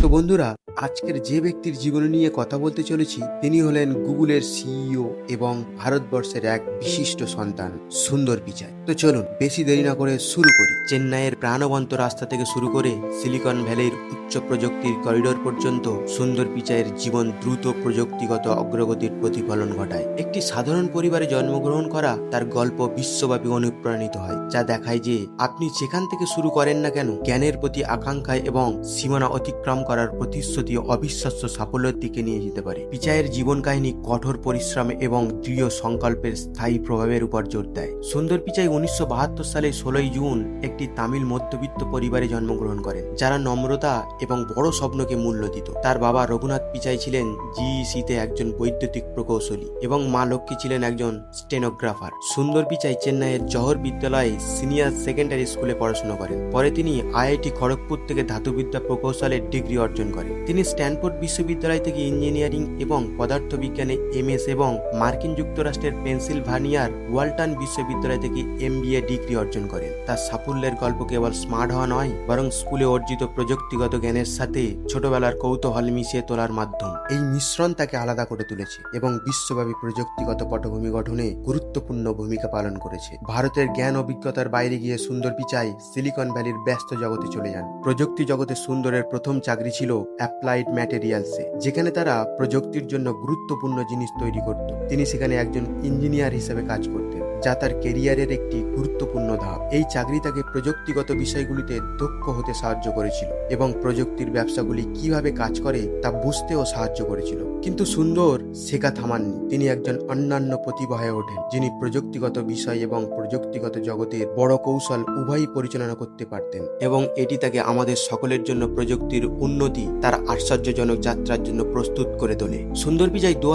তো বন্ধুরা আজকের যে ব্যক্তির জীবন নিয়ে কথা বলতে চলেছি, তিনি হলেন গুগলের সিইও এবং ভারতবর্ষের এক বিশিষ্ট সন্তান, সুন্দর পিচাই তো চলুন, বেশি দেরি না করে শুরু করি। চেন্নাইয়ের প্রাণবন্ত রাস্তা থেকে শুরু করে সিলিকন ভ্যালির উচ্চ প্রযুক্তির করিডোর পর্যন্ত সুন্দর পিচাইয়ের জীবন দ্রুত প্রযুক্তিগত অগ্রগতির প্রতিফলন ঘটায়। একটি সাধারণ পরিবারে জন্মগ্রহণ করা তার গল্প বিশ্বব্যাপী অনুপ্রাণিত হয়, যা দেখায় যে আপনি যেখান থেকে শুরু করেন না কেন, জ্ঞানের প্রতি আকাঙ্ক্ষায় এবং সীমানা অতিক্রম করার প্রতিশ্রুতি অবিশ্বাস্য সাফল্যের দিকে নিয়ে যেতে পারে। পিচাইয়ের জীবন কাহিনী কঠোর পরিশ্রম এবং দৃঢ় সংকল্পের স্থায়ী প্রভাবের উপর জোর দেয়। সুন্দর পিচাই উনিশশো বাহাত্তর সালে ষোলোই জুন একটি তামিল মধ্যবিত্ত পরিবারে জন্মগ্রহণ করেন, যারা নম্রতা এবং বড় স্বপ্নকে মূল্য দিত। তার বাবা রঘুনাথ পিচাই ছিলেন জিইসিতে একজন বৈদ্যুতিক প্রকৌশলী এবং মা লক্ষ্মী ছিলেন একজন স্টেনোগ্রাফার। সুন্দর পিচাই চেন্নাইয়ের জহর বিদ্যালয়ে সিনিয়র সেকেন্ডারি স্কুলে পড়াশোনা করেন। পরে তিনি আইআইটি খড়গপুর থেকে ধাতুবিদ্যা প্রকৌশলের ডিগ্রি অর্জন করেন। তিনি স্ট্যানফোর্ড বিশ্ববিদ্যালয় থেকে ইঞ্জিনিয়ারিং এবং পদার্থবিজ্ঞানে এমএস এবং মার্কিন যুক্তরাষ্ট্রের পেনসিলভানিয়ার ওয়ালটন বিশ্ববিদ্যালয় থেকে এমবিএ ডিগ্রি অর্জন করেন। তার সাফল্যের গল্প কেবল স্মার্ট হওয়া নয়, বরং স্কুলে অর্জিত প্রযুক্তিগত জ্ঞানের সাথে ছোটবেলার কৌতূহল মিশিয়ে তোলার মাধ্যম। এই মিশ্রণ তাকে আলাদা করে তুলেছে এবং বিশ্বব্যাপী প্রযুক্তিগত পটভূমি গঠনে গুরুত্বপূর্ণ ভূমিকা পালন করেছে। ভারতের জ্ঞান অভিজ্ঞতার বাইরে গিয়ে সুন্দর পিচাই সিলিকন ভ্যালির ব্যস্ত জগতে চলে যান। প্রযুক্তি জগতে সুন্দরের প্রথম চাকরি ছিল অ্যাপ্লাইড ম্যাটেরিয়ালসে যেখানে তারা প্রযুক্তির জন্য গুরুত্বপূর্ণ জিনিস তৈরি করত। তিনি সেখানে একজন ইঞ্জিনিয়ার হিসেবে কাজ করতেন, যা তার কেরিয়ারের একটি গুরুত্বপূর্ণ ধাপ। এই চাকরি তাকে প্রযুক্তিগত বিষয়গুলিতে দক্ষ হতে সাহায্য করেছিল এবং প্রযুক্তির ব্যবসাগুলি কীভাবে কাজ করে তা বুঝতেও সাহায্য করেছিল। কিন্তু সুন্দর শেখা থামাননি। তিনি একজন অন্যান্য প্রতিভা হয়ে ওঠেন, যিনি প্রযুক্তিগত বিষয় এবং প্রযুক্তিগত জগতের বড় কৌশল উভয়ই পরিচালনা করতে পারতেন এবং এটি তাকে আমাদের সকলের জন্য প্রযুক্তির উন্নতি, তার আশ্চর্যজনক যাত্রার জন্য প্রস্তুত করে তোলে। সুন্দর পিচাই দু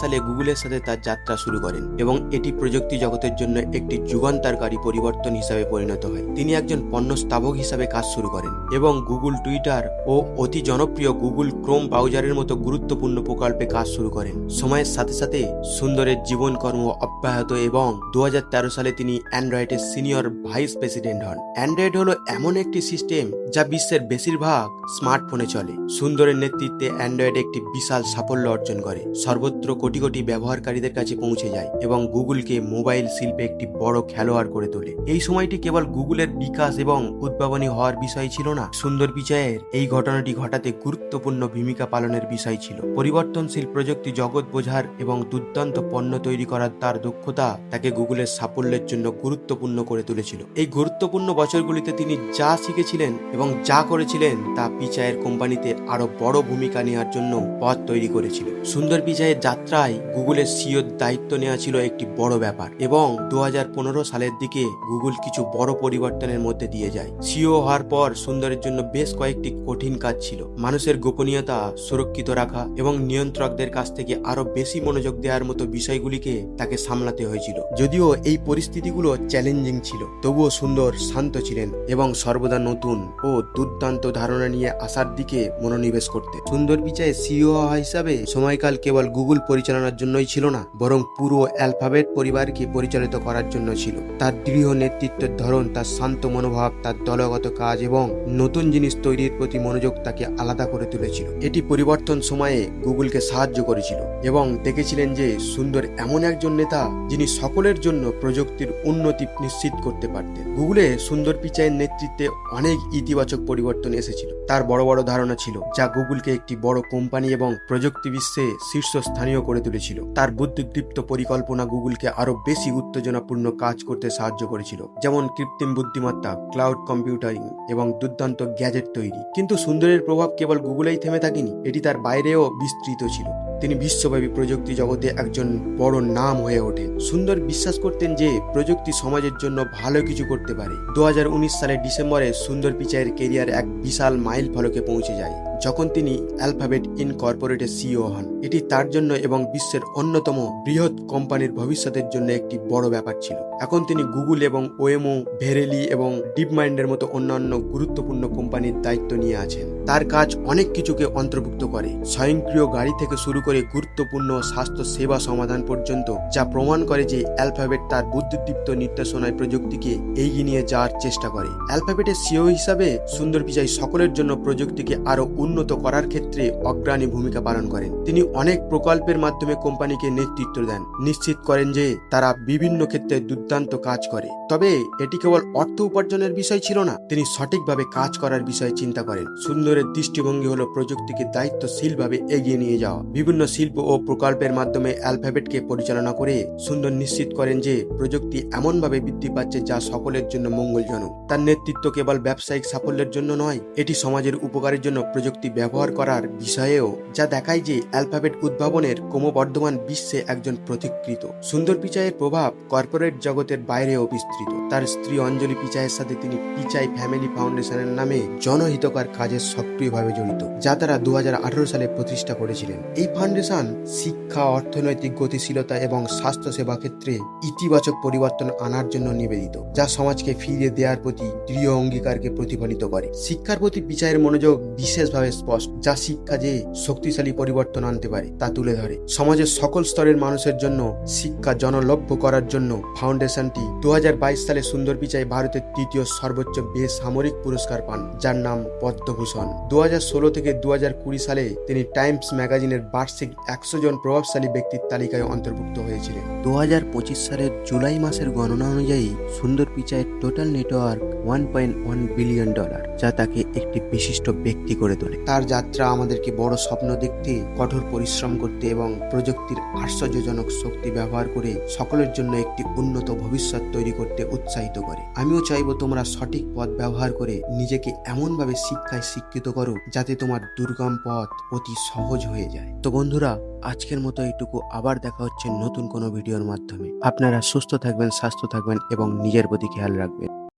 সালে গুগলের সাথে তার যাত্রা শুরু করেন এবং এটি প্রযুক্তি জগতের জন্য একটি যুগান্তরকারী পরিবর্তন হিসাবে পরিণত হয়। তিনি একজন পণ্য স্থাপক হিসাবে কাজ শুরু করেন এবং গুগল টুইটার ও অতি জনপ্রিয় গুগল ক্রোম ব্রাউজারের মতো গুরুত্বপূর্ণ প্রকল্পে কাজ শুরু করেন। সময়ের সাথে সাথে সুন্দরের জীবনকর্ম অব্যাহত এবং দু হাজার তেরো সালে তিনি অ্যান্ড্রয়েডের সিনিয়র ভাইস প্রেসিডেন্ট হন। অ্যান্ড্রয়েড হলো এমন একটি সিস্টেম যা বিশ্বের বেশিরভাগ স্মার্টফোনে চলে। সুন্দরের নেতৃত্বে অ্যান্ড্রয়েড একটি বিশাল সাফল্য অর্জন করে। সর্বত্র কোটি কোটি ব্যবহারকারীদের কাছে পৌঁছে যায় এবং গুগলকে মোবাইল শিল্পে একটি বড় খেলোয়াড় করে তোলে। এই সময়টি কেবল গুগলের বিকাশ এবং উদ্ভাবনী হওয়ার বিষয় ছিল না, সুন্দর পিচাইয়ের এই ঘটনাটি ঘটাতে গুরুত্বপূর্ণ ভূমিকা পালনের বিষয় ছিল। পরিবর্তনশীল প্রযুক্তি জগৎ বোঝার এবং দুর্দান্ত পণ্য তৈরি করার তার দক্ষতা তাকে গুগলের সাফল্যের জন্য গুরুত্বপূর্ণ করে তুলেছিল। এই গুরুত্বপূর্ণ বছরগুলিতে তিনি যা শিখেছিলেন এবং যা করেছিলেন তা পিচাইয়ের কোম্পানিতে আরও বড় ভূমিকা নেওয়ার জন্য পথ তৈরি করেছিল। সুন্দর পিচাইয়ের যাত্রায় গুগলের সিওর দায়িত্ব নেওয়া ছিল একটি বড় ব্যাপার এবং দু হাজার পনেরো সালের দিকে গুগল কিছু বড় পরিবর্তনের মধ্যে দিয়ে যায়। সিও হওয়ার পর সুন্দরের জন্য বেশ কয়েকটি কঠিন কাজ ছিল। মানুষের গোপনীয়তা, সুরক্ষিত রাখা এবং নিয়ন্ত্রকদের কাছ থেকে আরও বেশি মনোযোগ দেওয়ার মতো বিষয়গুলিকে তাকে সামলাতে হয়েছিল। যদিও এই পরিস্থিতিগুলো চ্যালেঞ্জিং ছিল, তবুও সুন্দর শান্ত ছিলেন এবং সর্বদা নতুন ও দুর্দান্ত ধারণা নিয়ে আসার দিকে মনোনিবেশ করতে। সুন্দর পিচাই সিও হিসাবে সময়কাল কেবল গুগল পরিচালনার জন্যই ছিল না, বরং পুরো অ্যালফাবেট পরিবারকে পরিচালিত করার জন্য ছিল। তার দৃঢ় নেতৃত্বের ধরন, তার শান্ত মনোভাব, তার দলগত কাজ এবং নতুন জিনিস তৈরির প্রতি মনোযোগ তাকে আলাদা করে তুলেছিল। এটি পরিবর্তন সময়ে গুগলকে সাহায্য করেছিল এবং দেখেছিলেন যে সুন্দর এমন একজন নেতা যিনি সকলের জন্য প্রযুক্তির উন্নতি নিশ্চিত করতে পারতেন। গুগলে সুন্দর পিচাইয়ের নেতৃত্বে অনেক ইতিবাচক পরিবর্তন এসেছিল। তার বড় বড় ধারণা ছিল, যা গুগলকে একটি বড় কোম্পানি এবং প্রযুক্তি বিশ্বে শীর্ষস্থানীয় করে তুলেছিল। তার বুদ্ধিদীপ্ত পরিকল্পনা গুগলকে আরও বেশি উত্তেজনাপূর্ণ কাজ করতে সাহায্য করেছিল, যেমন কৃত্রিম বুদ্ধিমত্তা, ক্লাউড কম্পিউটারিং এবং দুর্দান্ত গ্যাজেট তৈরি। কিন্তু সুন্দরের প্রভাব কেবল গুগলেই থেমে থাকেনি, এটি তার বাইরেও বিস্তৃত ছিল। তিনি বিশ্বব্যাপী প্রযুক্তি জগতে একজন বড় নাম হয়ে ওঠেন। সুন্দর বিশ্বাস করতেন যে প্রযুক্তি সমাজের জন্য ভালো কিছু করতে পারে। দু হাজার উনিশ সালের ডিসেম্বরে সুন্দর পিচাইয়ের কেরিয়ার এক বিশাল মাইল ফলকে পৌঁছে যায়। যখন তিনি অ্যালফাবেট ইনকর্পোরেটের সিইও হন, এটি তার জন্য এবং বিশ্বের অন্যতম বৃহৎ কোম্পানির ভবিষ্যতের জন্য একটি বড় ব্যাপার ছিল। এখন তিনি গুগল এবং ওয়েমো ভেরেলি এবং ডিপ মাইন্ডের মতো অন্যান্য গুরুত্বপূর্ণ কোম্পানির দায়িত্ব নিয়ে আছেন। তার কাজ অনেক কিছুকে অন্তর্ভুক্ত করে, স্বয়ংক্রিয় গাড়ি থেকে শুরু করে গুরুত্বপূর্ণ স্বাস্থ্য সেবা সমাধান পর্যন্ত, যা প্রমাণ করে যে অ্যালফাবেট তার বুদ্ধিদীপ্ত নির্দেশনায় প্রযুক্তিকে এগিয়ে নিয়ে যাওয়ার চেষ্টা করে। অ্যালফাবেটের সিও হিসাবে সুন্দর পিচাই সকলের জন্য প্রযুক্তিকে আরও উন্নত উন্নত করার ক্ষেত্রে অগ্রণী ভূমিকা পালন করেন। তিনি অনেক প্রকল্পের মাধ্যমে কোম্পানিকে নেতৃত্ব দেন। নিশ্চিত করেন যে তারা বিভিন্ন ক্ষেত্রে দুর্দান্ত কাজ করে। তবে এটি কেবল অর্থ উপার্জনের বিষয় ছিল না, তিনি সঠিকভাবে কাজ করার বিষয়ে চিন্তা করেন। সুন্দরের দৃষ্টিভঙ্গি হলো প্রযুক্তিকে দায়িত্বশীলভাবে এগিয়ে নিয়ে যাওয়া। বিভিন্ন শিল্প ও প্রকল্পের মাধ্যমে অ্যালফাবেটকে পরিচালনা করে সুন্দর নিশ্চিত করেন যে প্রযুক্তি এমনভাবে বৃদ্ধি পাচ্ছে যা সকলের জন্য মঙ্গলজনক। তার নেতৃত্ব কেবল ব্যবসায়িক সাফল্যের জন্য নয়, এটি সমাজের উপকারের জন্য প্রযুক্তি ব্যবহার করার বিষয়েও যা দেখায় যে অ্যালফাবেট উদ্ভাবনের ক্রমবর্ধমান বিশ্বে একজন প্রতিকৃত। সুন্দর পিচাইয়ের প্রভাব কর্পোরেট জগতের বাইরেও বিস্তৃত। তার স্ত্রী অঞ্জলি পিচাইয়ের সাথে তিনি পিচাই ফ্যামিলি ফাউন্ডেশনের নামে জনহিতকর কাজে সক্রিয়ভাবে জড়িত, যা তারা দুহাজার আঠারো সালে প্রতিষ্ঠা করেছিলেন। এই ফাউন্ডেশন শিক্ষা, অর্থনৈতিক গতিশীলতা এবং স্বাস্থ্যসেবা ক্ষেত্রে ইতিবাচক পরিবর্তন আনার জন্য নিবেদিত, যা সমাজকে ফিরিয়ে দেওয়ার প্রতি দৃঢ় অঙ্গীকারকে প্রতিফলিত করে। শিক্ষার প্রতি বিচারের মনোযোগ বিশেষভাবে স্পষ্ট, যা শিক্ষা যে শক্তিশালী পরিবর্তন আনতে পারে, তা তুলে ধরে। সমাজের সকল স্তরের মানুষের জন্য শিক্ষা জনলভ্য করার জন্য ফাউন্ডেশনটি দু হাজার বাইশ সালে সুন্দর পিচাই ভারতের তৃতীয় সর্বোচ্চ বেসামরিক পুরস্কার পান, যার নাম পদ্মভূষণ। দু হাজার ষোলো থেকে দু হাজার কুড়ি সালে তিনি টাইমস ম্যাগাজিনের বার্ষিক একশো জন প্রভাবশালী ব্যক্তির তালিকায় অন্তর্ভুক্ত হয়েছিলেন। দু হাজার পঁচিশ সালের জুলাই মাসের গণনা অনুযায়ী সুন্দর পিচাইয়ের total network one point one billion dollar, যা তাকে একটি বিশিষ্ট ব্যক্তি করে তোলে। তার যাত্রা আমাদেরকে বড় স্বপ্ন দেখতে, কঠোর পরিশ্রম করতে এবং প্রযুক্তির আশ্চর্যজনক শক্তি ব্যবহার করে সকলের জন্য একটি উন্নত ভবিষ্যৎ তৈরি করতে উৎসাহিত করে। আমিও চাইব তোমরা সঠিক পথ ব্যবহার করে নিজেকে এমনভাবে শিক্ষায় শিক্ষিত করো যাতে তোমার দুর্গম পথ অতি সহজ হয়ে যায়। তো বন্ধুরা, আজকের মতো এইটুকু। আবার দেখা হচ্ছে নতুন কোনো ভিডিওর মাধ্যমে। আপনারা সুস্থ থাকবেন, স্বাস্থ্য থাকবেন এবং নিজের প্রতি খেয়াল রাখবেন।